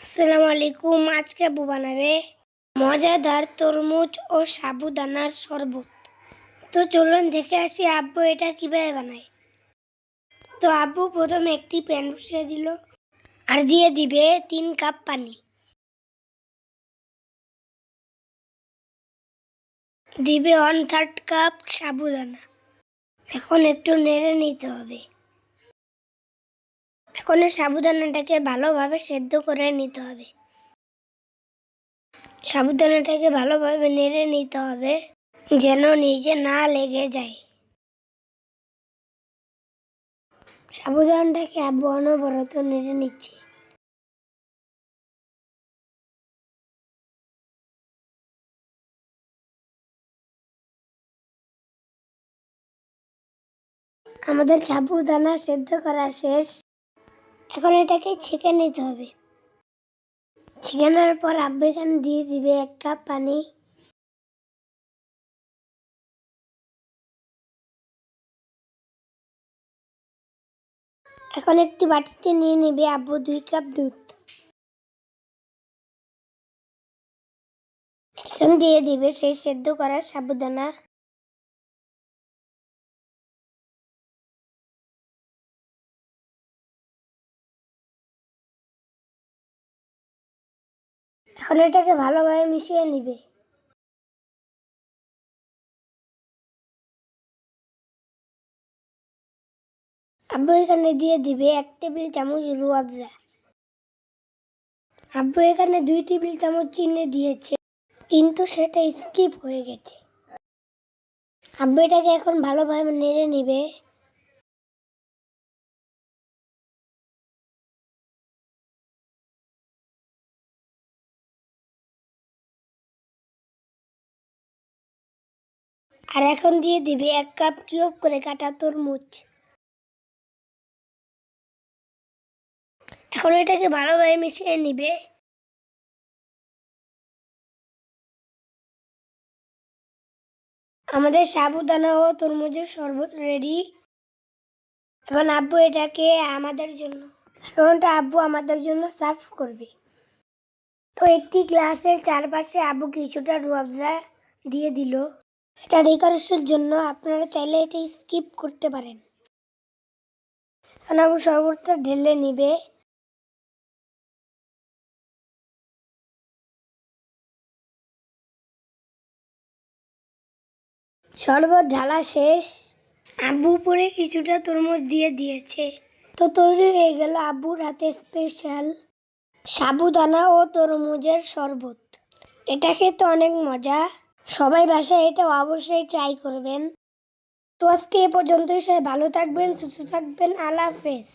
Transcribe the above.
আসসালামু আলাইকুম আজকে আব্বু বানাবে মজাদার তরমুজ ও সাবুদানার শরবত। তো চলুন দেখে আসি আব্বু এটা কীভাবে বানায়। তো আব্বু প্রথমে একটি প্যান বসিয়ে দিল আর দিয়ে দিবে তিন কাপ পানি। দিবে ওয়ান থার্ড কাপ সাবুদানা। এখন একটু নেড়ে নিতে হবে। এখন এই সাবুদানাটাকে ভালোভাবে সেদ্ধ করে নিতে হবে। সাবুদানাটাকে ভালোভাবে নেড়ে নিতে হবে, যেন নিজে না লেগে যায়। সাবুদানাটাকে আব্বু অনবরত নেড়ে নিচ্ছে। আমাদের সাবুদানা সেদ্ধ করা শেষ। এখন এটাকে ছেঁকে নিতে হবে। ছেঁকানোর পর আব্বু এখানে দিয়ে দিবে এক কাপ পানি। এখন একটি বাটিতে নিয়ে নেবে আব্বু দুই কাপ দুধ। এখন দিয়ে দিবে সেই সেদ্ধ করা সাবুদানা। এখন এটাকে ভালোভাবে মিশিয়ে নিবে। আব্বু এখানে দিয়ে দিবে এক টেবিল চামচ রুয়াবজা আব্বু এখানে দুই টেবিল চামচ চিনি দিয়েছে। কিন্তু সেটা স্কিপ হয়ে গেছে। আব্বু এটাকে এখন ভালোভাবে নেড়ে নিবে। আর এখন দিয়ে দিবে এক কাপ কিউব করে কাটা তরমুজ। এখন এটাকে ভালোভাবে মিশিয়ে নিবে। আমাদের সাবুদানা ও তরমুজের শরবত রেডি এখন আব্বু এটাকে আমাদের জন্য। এখন এটা আব্বু আমাদের জন্য সার্ভ করবে। তো একটি গ্লাসের চারপাশে আব্বু কিছুটা রুয়াবজা দিয়ে দিল। এটা ডেকোরেশনের জন্য আপনারা চাইলে এটা স্কিপ করতে পারেন। আবু শরবতটা ঢেলে নিবে। শরবত ঢালা শেষ। আব্বু উপরে কিছুটা তরমুজ দিয়ে দিয়েছে। তো তৈরি হয়ে গেল আব্বুর হাতে স্পেশাল সাবুদানা ও তরমুজের শরবত। এটা খেতে অনেক মজা। সবাই বাসায় এটা অবশ্যই ট্রাই করবেন। তো আজকে এ পর্যন্তই, সবাই ভালো থাকবেন, সুস্থ থাকবেন, আল্লাহ হাফেজ।